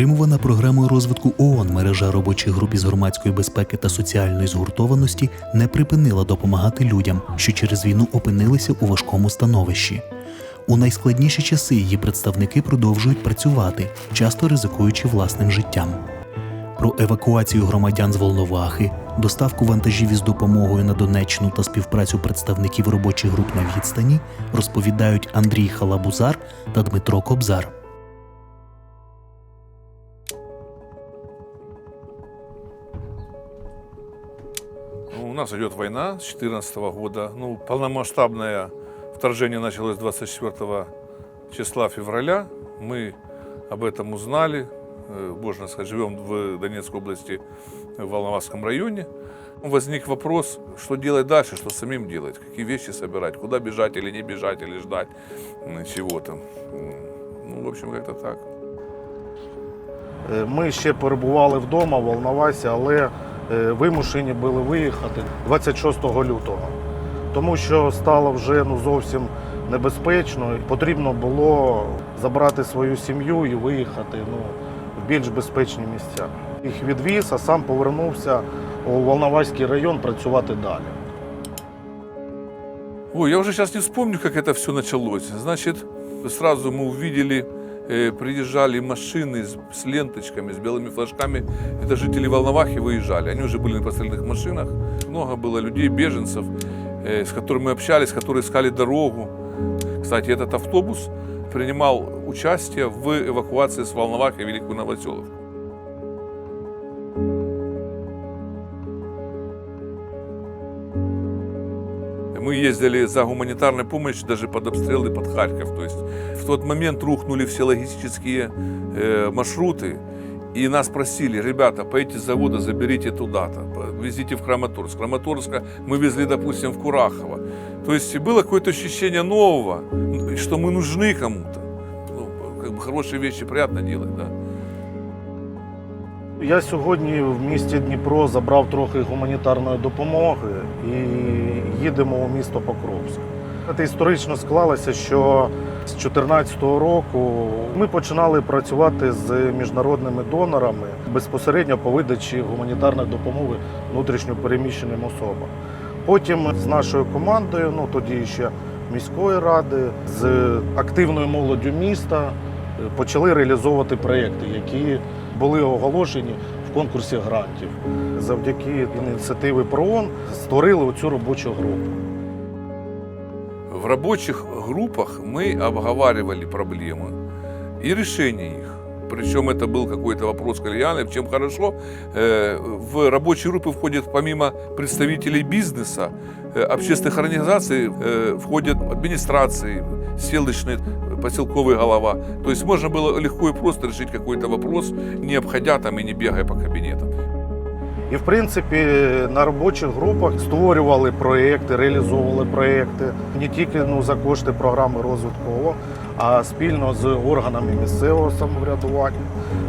Підтримувана програмою розвитку ООН мережа робочих груп із громадської безпеки та соціальної згуртованості не припинила допомагати людям, що через війну опинилися у важкому становищі. У найскладніші часи її представники продовжують працювати, часто ризикуючи власним життям. Про евакуацію громадян з Волновахи, доставку вантажів із допомогою на Донеччину та співпрацю представників робочих груп на відстані розповідають Андрій Халабузар та Дмитро Кобзар. У нас идет война с 2014 года. Ну, полномасштабное вторжение началось 24 числа февраля. Мы об этом узнали. Э, Можно сказать, живем в Донецкой области, в Волноваском районе. Возник вопрос, что делать дальше, что самим делать, какие вещи собирать, куда бежать или не бежать, или ждать м, чего-то. М, Ну, в общем, как-то так. Е, Ми ще перебували вдома в Волновасі, але е, вимушені були виїхати 26 лютого, тому що стало вже ну, зовсім небезпечно. Потрібно було забрати свою сім'ю і виїхати ну, в більш безпечні місця. Їх відвіз, а сам повернувся у Волноваський район працювати далі. Ой, я уже сейчас не вспомню, как это все началось. Значит, сразу мы увидели, э, приезжали машины с, с ленточками, с белыми флажками. Это жители Волновахи выезжали. Они уже были на постреленных машинах. Много было людей, беженцев, э, с которыми мы общались, которые искали дорогу. Кстати, этот автобус принимал участие в эвакуации с Волновахи в Великую Новоселовку. ездили за гуманитарной помощью даже под обстрелы под Харьков. То есть в тот момент рухнули все логистические э, маршруты. И нас просили, ребята, поедете с завода, заберите туда-то, везите в Краматорск. Краматорска мы везли, допустим, в Курахово. То есть было какое-то ощущение нового, что мы нужны кому-то. Ну, как бы хорошие вещи приятно делать, да. Я сьогодні в місті Дніпро забрав трохи гуманітарної допомоги і їдемо у місто Покровськ. Це історично склалося, що з 2014 року ми починали працювати з міжнародними донорами безпосередньо по видачі гуманітарної допомоги внутрішньо переміщеним особам. Потім з нашою командою, ну тоді ще міської ради, з активною молоддю міста е, почали реалізовувати проекти, які були оголошені в конкурсі грантів. Завдяки ініціативи ПРООН створили оцю робочу групу. В рабочих группах мы обговаривали проблемы и решение их. Причем это был какой-то вопрос коллегиальный. Чем хорошо, э, в рабочие группы входят помимо представителей бизнеса, э, общественных организаций, э, входят администрации, селищные, поселковый голова. То есть можно было легко и просто решить какой-то вопрос, не обходя там и не бегая по кабинетам. І в принципі на робочих групах створювали проекти, реалізовували проекти не тільки ну, за кошти програми розвитку ООН, а спільно з органами місцевого самоврядування,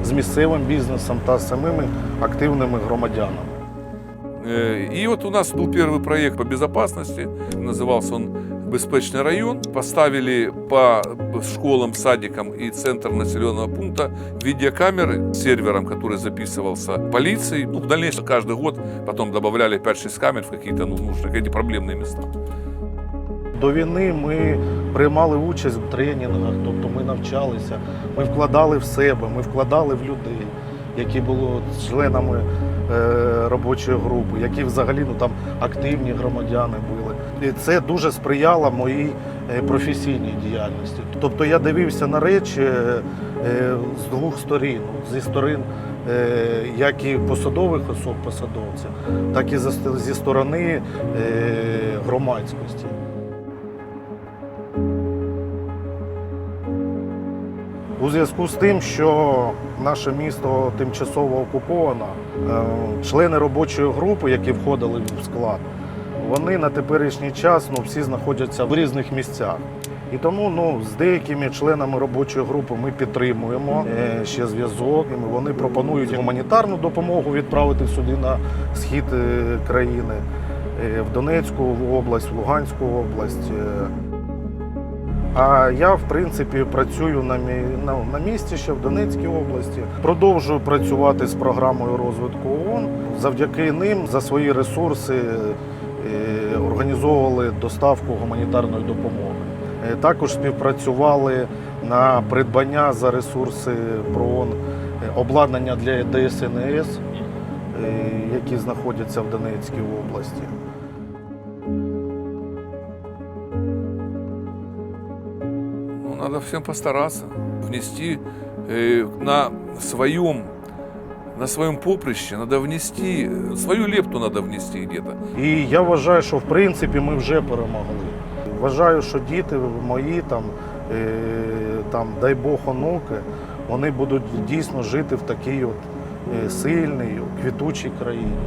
з місцевим бізнесом та самими активними громадянами. Э, И вот у нас был первый проект по безопасности, назывался он «Беспечный район». Поставили по школам, садикам и центр населенного пункта видеокамеры с сервером, который записывался полицией. Ну, в дальнейшем каждый год потом добавляли 5-6 камер в какие-то ну, нужные, какие-то проблемные места. До війни ми приймали участь в тренінгах, тобто ми навчалися, ми вкладали в себе, ми вкладали в людей, які були членами е, робочої групи, які взагалі ну, там активні громадяни були. І це дуже сприяло моїй е, професійній діяльності. Тобто я дивився на речі е, з двох сторін, зі сторон е, як і посадових особ посадовців, так і зі сторони е, громадськості. У зв'язку з тим, що наше місто тимчасово окуповано, е, члени робочої групи, які входили в склад, вони на теперішній час ну, всі знаходяться в різних місцях. І тому ну, з деякими членами робочої групи ми підтримуємо е, ще зв'язок. Вони пропонують гуманітарну допомогу відправити сюди на схід е, країни, в Донецьку область, в Луганську область. А я, в принципі, працюю на, мі- на, на місці ще в Донецькій області. Продовжую працювати з програмою розвитку ООН. Завдяки ним за свої ресурси е, організовували доставку гуманітарної допомоги. Е, Також співпрацювали на придбання за ресурси ПРООН е, обладнання для ДСНС, які знаходяться в Донецькій області. Надо всем постараться внести э, на своем на своем поприще надо внести, свою лепту надо внести где-то. І я вважаю, що в принципі ми вже перемогли. Вважаю, що діти мої там, е, там дай Бог онуки, вони будуть дійсно жити в такій от е, сильній, квітучій країні.